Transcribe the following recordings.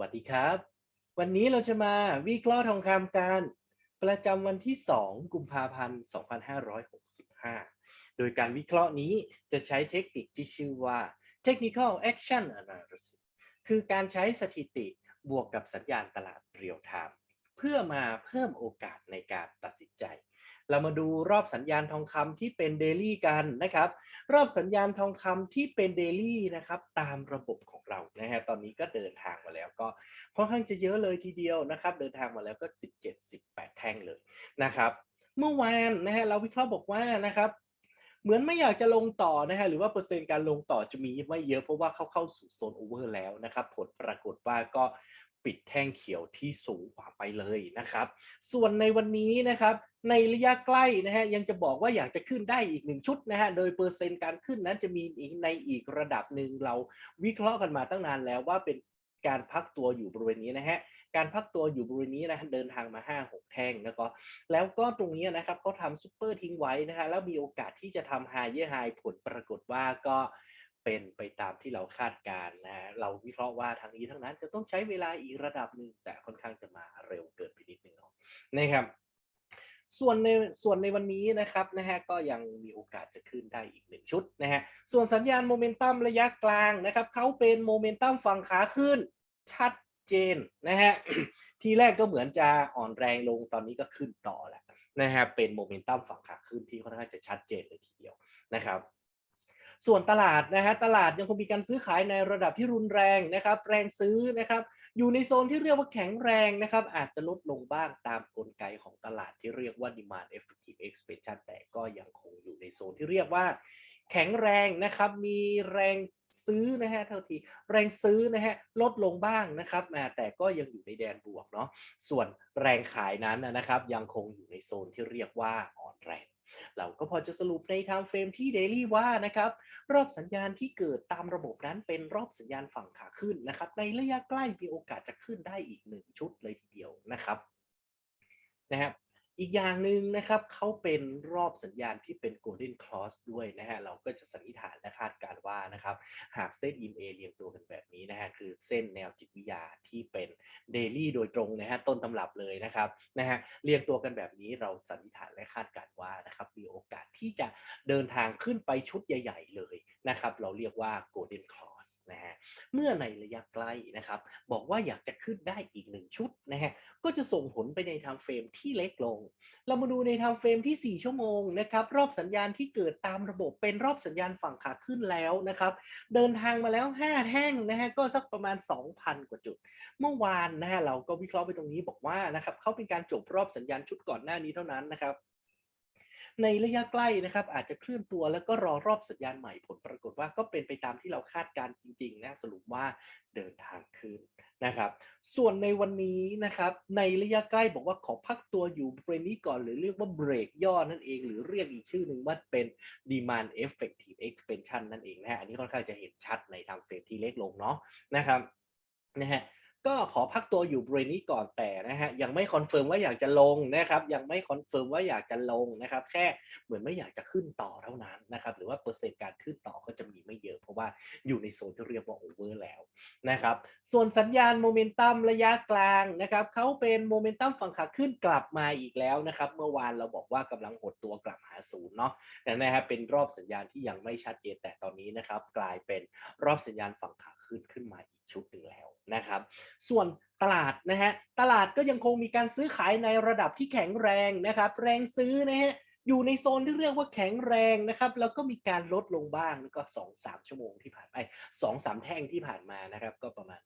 วัสดีครับ วันนี้เราจะมาวิเคราะห์ทองคำกันประจำวันที่ 2 กุมภาพันธ์ 2565 โดยการวิเคราะห์นี้จะใช้เทคนิคที่ชื่อว่า Technical Action Analysis คือการใช้สถิติบวกกับสัญญาณตลาดเรียลไทม์เพื่อมาเพิ่มโอกาสในการตัดสินใจ เรามาดูรอบสัญญาณทองคำที่เป็นเดลี่กันนะครับ รอบสัญญาณทองคำที่เป็นเดลี่นะครับ ตามระบบของเรานะฮะตอนนี้ก็เดินทางมาแล้วก็ค่อนข้างจะเยอะเลยทีเดียวนะครับ เดินทางมาแล้วก็ 17 18 แท่งเลยนะครับ เมื่อวานนะฮะเราวิเคราะห์บอกว่านะครับเหมือนไม่อยากจะลงต่อนะฮะหรือว่าเปอร์เซ็นต์การลงต่อจะมีไม่เยอะเพราะว่าเขาเข้าสู่โซนโอเวอร์แล้วนะครับ ผลปรากฏว่าก็ ปิดแท่งเขียวที่สูงกว่าไปเลยนะครับ ส่วนในวันนี้นะครับในระยะใกล้นะฮะยังจะบอกว่าอยากจะขึ้นได้อีกหนึ่งชุดนะฮะโดยเปอร์เซ็นต์การขึ้นนั้นจะมีอีกในอีกระดับหนึ่งเราวิเคราะห์กันมาตั้งนานแล้วว่าเป็นการพักตัวอยู่บริเวณนี้นะฮะ การพักตัวอยู่บริเวณนี้นะฮะเดินทางมา 5 6 แท่งแล้วก็แล้วก็ตรงนี้นะครับเขาทำซุปเปอร์ทิ้งไว้นะฮะแล้วมีโอกาสที่จะทำไฮเยอร์ไฮผลปรากฏว่าก็ เป็นไปตามที่เราคาดการณ์นะฮะเราวิเคราะห์ว่าทั้งนี้ทั้งนั้นจะต้องใช้เวลาอีกระดับหนึ่งแต่ค่อนข้างจะมาเร็วเกินไปนิดนึงเนาะนะครับส่วนในส่วนในวันนี้นะครับนะฮะก็ยังมีโอกาสจะขึ้นได้อีกหนึ่งชุดนะฮะส่วนสัญญาณโมเมนตัมระยะกลางนะครับเขาเป็นโมเมนตัมฝั่งขาขึ้นชัดเจนนะฮะทีแรกก็เหมือนจะอ่อนแรงลงตอนนี้ก็ขึ้นต่อแล้วนะฮะเป็นโมเมนตัมฝั่งขาขึ้นที่ค่อนข้างจะชัดเจนเลยทีเดียวนะครับ ส่วนตลาดนะฮะตลาดยังคงมีการซื้อขายในระดับที่รุนแรงนะครับ แรงซื้อนะครับ อยู่ในโซนที่เรียกว่าแข็งแรงนะครับ อาจจะลดลงบ้างตามกลไกของตลาดที่เรียกว่า demand effective expansion แต่ก็ยังคงอยู่ในโซนที่เรียกว่า แข็งแรงนะครับ มีแรงซื้อนะฮะเท่าทีแรงซื้อนะฮะลดลงบ้างนะครับแต่ก็ยังอยู่ในแดนบวกเนาะส่วนแรงขายนั้นนะครับ ยังคงอยู่ในโซนที่เรียกว่าอ่อนแรง เราก็พอจะสรุปในไทม์เฟรมที่ Daily ว่านะครับรอบสัญญาณที่เกิดตามระบบนั้นเป็นรอบสัญญาณฝั่งขาขึ้นนะครับ ในระยะใกล้มีโอกาสจะขึ้นได้อีกหนึ่งชุดเลยทีเดียวนะครับนะครับ อีกอย่างหนึ่งนะครับเขาเป็นรอบสัญญาณที่เป็น Golden Cross ด้วยนะฮะเราก็จะสันนิษฐานและคาดการว่านะครับหากเส้น EMA เรียงตัวกันแบบนี้นะฮะคือเส้นแนวจิตวิทยาที่เป็นเดลี่โดยตรงนะฮะต้นตำรับเลยนะครับนะฮะเรียงตัวกันแบบนี้เราสันนิษฐานและคาดการว่านะครับมีโอกาสที่จะเดินทางขึ้นไปชุดใหญ่ ๆ เลยนะครับเราเรียกว่า Golden Cross นะฮะเมื่อในระยะใกล้นะครับ บอกว่าอยากจะขึ้นได้อีกหนึ่งชุดนะฮะก็จะส่งผลไปในไทม์เฟรมที่เล็กลง เรามาดูในไทม์เฟรมที่ 4 ชั่วโมงนะครับรอบสัญญาณที่เกิดตามระบบเป็นรอบสัญญาณฝั่งขาขึ้นแล้วนะครับ เดินทางมาแล้ว 5 แท่งนะฮะก็สักประมาณ 2,000 กว่าจุด เมื่อวานนะฮะเราก็วิเคราะห์ไปตรงนี้บอกว่านะครับเขาเป็นการจบรอบสัญญาณชุดก่อนหน้านี้เท่านั้นนะครับ ในระยะใกล้นะครับ อาจจะเคลื่อนตัวแล้วก็รอรอบสัญญาณใหม่ผลปรากฏว่าก็เป็นไปตามที่เราคาดการณ์จริงๆนะสรุปว่าเดินทางขึ้นนะครับ ส่วนในวันนี้นะครับ ในระยะใกล้บอกว่าขอพักตัวอยู่บริเวณนี้ก่อนหรือเรียกว่าเบรกย่อนั่นเอง หรือเรียกอีกชื่อหนึ่งว่าเป็น demand effective expansion นั่นเองนะฮะอันนี้ค่อนข้างจะเห็นชัดในทางเฟรมที่เล็กลงเนาะนะครับนะฮะ ก็ขอพักตัวอยู่บริเวณนี้ก่อนแต่นะฮะยังไม่คอนเฟิร์มว่าอยากจะลงนะครับ ยังไม่คอนเฟิร์มว่าอยากจะลงนะครับ แค่เหมือนไม่อยากจะขึ้นต่อเท่านั้นนะครับ หรือว่าเปอร์เซ็นต์การขึ้นต่อก็จะมีไม่เยอะ เพราะว่าอยู่ในโซนที่เรียกว่าโอเวอร์แล้วนะครับ ส่วนสัญญาณโมเมนตัมระยะกลางนะครับเขาเป็นโมเมนตัมฝั่งขาขึ้นกลับมาอีกแล้วนะครับ เมื่อวานเราบอกว่ากำลังหดตัวกลับหาศูนย์เนาะนะครับเป็นรอบสัญญาณที่ยังไม่ชัดเจนแต่ตอนนี้นะครับ กลายเป็นรอบสัญญาณฝั่งขา ขึ้นขึ้นมาอีกชุดหนึ่งแล้วนะครับ ส่วนตลาดนะฮะตลาดก็ยังคงมีการซื้อขายในระดับที่แข็งแรงนะครับ แรงซื้อนะฮะอยู่ในโซนที่เรียกว่าแข็งแรงนะครับ แล้วก็มีการลดลงบ้างแล้วก็สองสามชั่วโมงที่ผ่านไปสองสามแท่งที่ผ่านมานะครับ ก็ประมาณ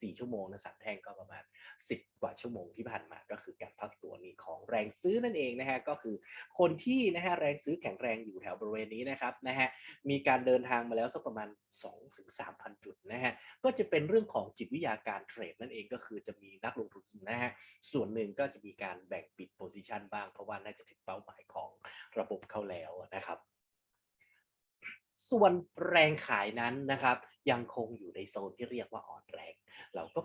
สี่ชั่วโมงนะสามแท่งก็ประมาณสิบกว่าชั่วโมงที่ผ่านมาก็คือการพักตัวนี้ของแรงซื้อนั่นเองนะฮะก็คือคนที่นะฮะแรงซื้อแข็งแรงอยู่แถวบริเวณนี้นะครับนะฮะมีการเดินทางมาแล้วสักประมาณ2ถึง3,000 จุดนะฮะก็จะเป็นเรื่องของจิตวิทยาการเทรดนั่นเองก็คือจะมีนักลงทุนนะฮะส่วนหนึ่งก็จะมีการแบ่งปิดโพซิชันบ้าง เพราะว่าน่าจะถึงเป้าหมายของระบบเข้าแล้วนะครับส่วนแรงขายนั้นนะครับยังคงอยู่ในโซนที่เรียกว่าอ่อนแรง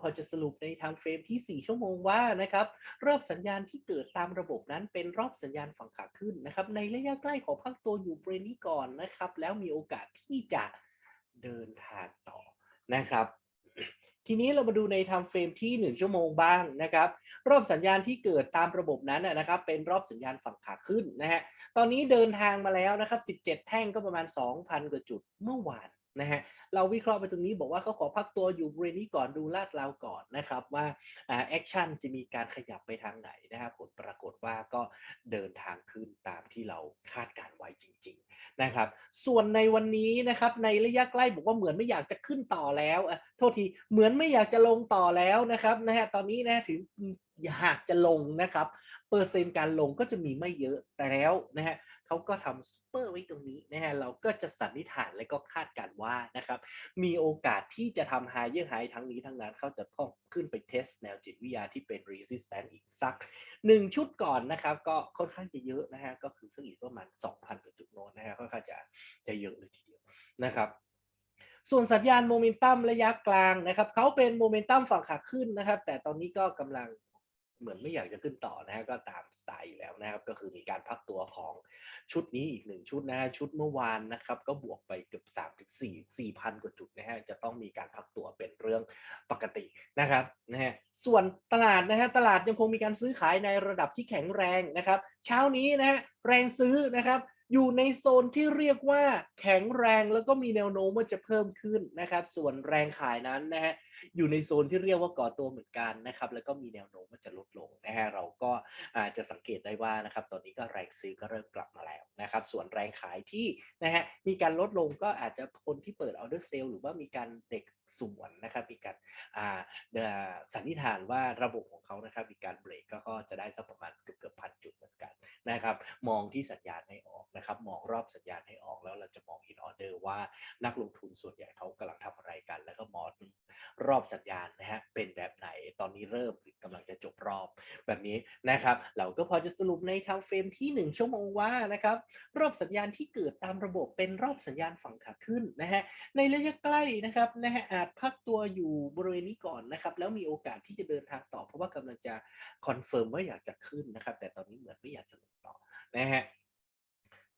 เราก็พอจะสรุปในทม์เฟรมที่ 4 ชั่วโมงว่านะครับรอบสัญญาณที่เกิดตามระบบนั้นเป็นรอบสัญญาณฝั่งขาขึ้นนะครับในระยะใกล้ขอพักตัวอยู่บริเวณนี้ก่อนนะครับ แล้วมีโอกาสที่จะเดินทางต่อนะครับทีนี้เรามาดูในไทม์เฟรมที่ 1 ชั่วโมงบ้างนะครับ รอบสัญญาณที่เกิดตามระบบนั้นนะนะครับ เป็นรอบสัญญาณฝั่งขาขึ้นนะฮะตอนนี้เดินทางมาแล้วนะครับ 17 แท่งก็ประมาณ 2,000 กว่าจุดเมื่อวาน นะฮะเราวิเคราะห์ไปตรงนี้บอกว่าเขาขอพักตัวอยู่บริเวณนี้ก่อนดูลาดราวก่อนนะครับว่าแอคชั่นจะมีการขยับไปทางไหนนะครับผลปรากฏว่าก็เดินทางขึ้นตามที่เราคาดการไว้จริง ๆนะครับ ส่วนในวันนี้นะครับในระยะใกล้บอกว่าเหมือนไม่อยากจะขึ้นต่อแล้วโทษทีเหมือนไม่อยากจะลงต่อแล้วนะครับนะฮะตอนนี้นะถึงอยากจะลงนะครับเปอร์เซ็นต์การลงก็จะมีไม่เยอะแต่แล้วนะฮะ เขาก็ทำสเปอร์ไว้ตรงนี้นะฮะเราก็จะสันนิษฐานและก็คาดการว่านะครับมีโอกาสที่จะทำ higher high ทั้งนี้ทั้งนั้นเขาจะต้องขึ้นไปเทสแนวจิตวิทยาที่เป็น resistance อีกสักหนึ่งชุดก่อนนะครับ ก็ค่อนข้างจะเยอะนะฮะก็คือสักอีกประมาณ 2,000กว่าจุดโน้นนะฮะค่อนข้างจะจะเยอะเลยทีเดียวนะครับส่วนสัญญาณโมเมนตัมระยะกลางนะครับเขาเป็นโมเมนตัมฝั่งขาขึ้นนะครับ แต่ตอนนี้ก็กำลัง เหมือนไม่อยากจะขึ้นต่อนะฮะก็ตามสไตล์อยู่แล้วนะครับ ก็คือมีการพักตัวของชุดนี้อีกหนึ่งชุดนะฮะชุดเมื่อวานนะครับ ก็บวกไปเกือบ3 4 4พันกว่าจุดนะฮะจะต้องมีการพักตัวเป็นเรื่องปกตินะครับนะฮะส่วนตลาดนะฮะตลาดยังคงมีการซื้อขายในระดับที่แข็งแรงนะครับ เช้านี้นะฮะแรงซื้อนะครับ อยู่ในโซนที่เรียกว่าแข็งแรงแล้วก็มีแนวโน้มว่าจะเพิ่มขึ้นนะครับ ส่วนแรงขายนั้นนะฮะอยู่ในโซนที่เรียกว่าก่อตัวเหมือนกันนะครับ แล้วก็มีแนวโน้มว่าจะลดลงนะฮะเราก็อาจจะสังเกตได้ว่านะครับ ตอนนี้ก็แรงซื้อก็เริ่มกลับมาแล้วนะครับ ส่วนแรงขายที่นะฮะมีการลดลงก็อาจจะคนที่เปิดออเดอร์เซลหรือว่ามีการเด็กส่วนนะครับมีการอ่าสันนิษฐานว่าระบบของเขานะครับมีการเบรกก็จะได้สักประมาณเกือบเกือบพันจุดเหมือนกันนะครับ มองที่สัญญาณให้ออก นะครับมองรอบสัญญาณให้ออกแล้วเราจะมองเห็นออเดอร์ว่านักลงทุนส่วนใหญ่เขากำลังทำอะไรกัน แล้วก็มองรอบสัญญาณนะฮะเป็นแบบไหนตอนนี้เริ่มกำลังจะจบรอบแบบนี้นะครับเราก็พอจะสรุปในทางเฟรมที่ 1 ชั่วโมงว่านะครับรอบสัญญาณที่เกิดตามระบบเป็นรอบสัญญาณฝั่งขาขึ้นนะฮะในระยะใกล้นะครับนะฮะอาจพักตัวอยู่บริเวณนี้ก่อนนะครับแล้วมีโอกาสที่จะเดินทางต่อ เพราะว่ากำลังจะคอนเฟิร์มว่าอยากจะขึ้นนะครับแต่ตอนนี้เหมือนไม่อยากจะลงต่อนะฮะ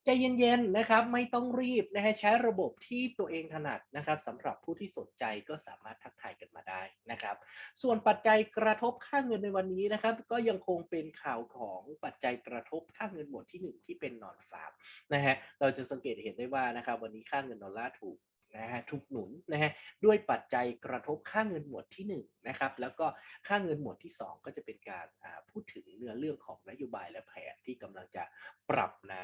ใจเย็นๆนะครับ ไม่ต้องรีบนะฮะใช้ระบบที่ตัวเองถนัดนะครับสำหรับผู้ที่สนใจก็สามารถทักทายกันมาได้นะครับ ส่วนปัจจัยกระทบค่าเงินในวันนี้นะครับ ก็ยังคงเป็นข่าวของปัจจัยกระทบค่าเงินหมวดที่ 1 ที่เป็นนอนฟาร์มนะฮะเราจะสังเกตเห็นได้ว่านะครับ วันนี้ค่าเงินดอลลาร์ถูกนะฮะถูกหนุนนะฮะด้วยปัจจัยกระทบค่าเงินหมวดที่1นะครับแล้วก็ค่าเงินหมวดที่ 2 ก็จะเป็นการพูดถึงเนื้อเรื่องของนโยบายและแผนที่กำลังจะปรับใน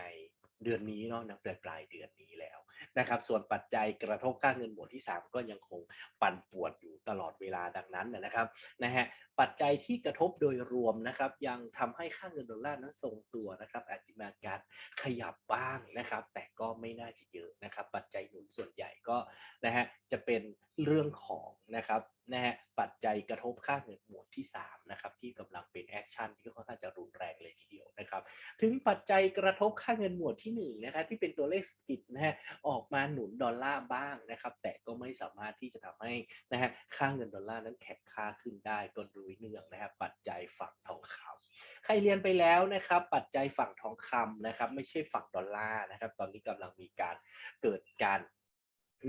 เดือนนี้เนาะนะปลายปลายเดือนนี้แล้วนะครับ ส่วนปัจจัยกระทบค่าเงินหมวดที่ 3 ก็ยังคงปั่นป่วนอยู่ตลอดเวลาดังนั้นนะครับนะฮะปัจจัยที่กระทบโดยรวมนะครับ ยังทำให้ค่าเงินดอลลาร์นั้นทรงตัวนะครับ อาจจะมีการขยับบ้างนะครับ แต่ก็ไม่น่าจะเยอะนะครับ ปัจจัยหนุนส่วนใหญ่ก็นะฮะจะเป็นเรื่องของนะครับนะฮะปัจจัยกระทบค่าเงินหมวดที่3นะครับที่กำลังเป็นแอคชั่นที่ค่อนข้างจะรุนแรงเลยทีเดียว นะครับ ถึงปัจจัยกระทบค่าเงินหมวดที่1นนะครับที่เป็นตัวเลขสกิดนะฮะออกมาหนุนดอลลาร์บ้างนะครับ แต่ก็ไม่สามารถที่จะทำให้นะฮะค่าเงินดอลลาร์นั้นแข็งค่าขึ้นได้ก็โดยเนื่องนะครับปัจจัยฝั่งทองคำใครเรียนไปแล้วนะครับ ปัจจัยฝั่งทองคำนะครับ ไม่ใช่ฝั่งดอลลาร์นะครับ ตอนนี้กำลังมีการเกิดการ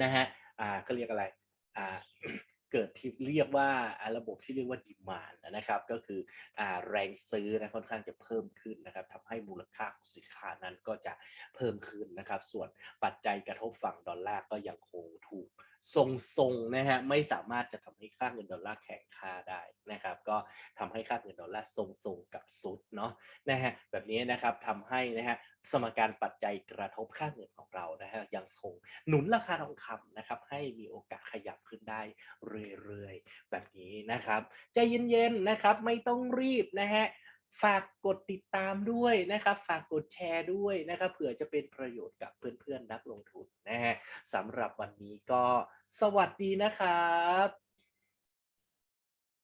นะฮะอ่าเขาเรียกอะไรอ่า เกิดที่เรียกว่าระบบที่เรียกว่าดีมานนะครับ ก็คืออแรงซื้อนะค่อนข้างจะเพิ่มขึ้นนะครับทำให้มูลค่าของสินค้านั้นก็จะเพิ่มขึ้นนะครับ ส่วนปัจจัยกระทบฝั่งดอลลาร์ก็ยังคงถูกทรงๆนะฮะไม่สามารถจะทำ ค่าเงินดอลลาร์แข็งค่าได้นะครับ ก็ทำให้ค่าเงินดอลลาร์ทรงๆกับซุดเนาะนะฮะแบบนี้นะครับทำให้นะฮะสมการปัจจัยกระทบค่าเงินของเรานะฮะยังคงหนุนราคาทองคำนะครับ ให้มีโอกาสขยับขึ้นได้เรื่อยๆ แบบนี้นะครับใจเย็นๆนะครับไม่ต้องรีบนะฮะฝากกดติดตามด้วยนะครับ ฝากกดแชร์ด้วยนะครับเผื่อจะเป็นประโยชน์กับเพื่อนๆนักลงทุนนะฮะสำหรับวันนี้ก็สวัสดีนะครับ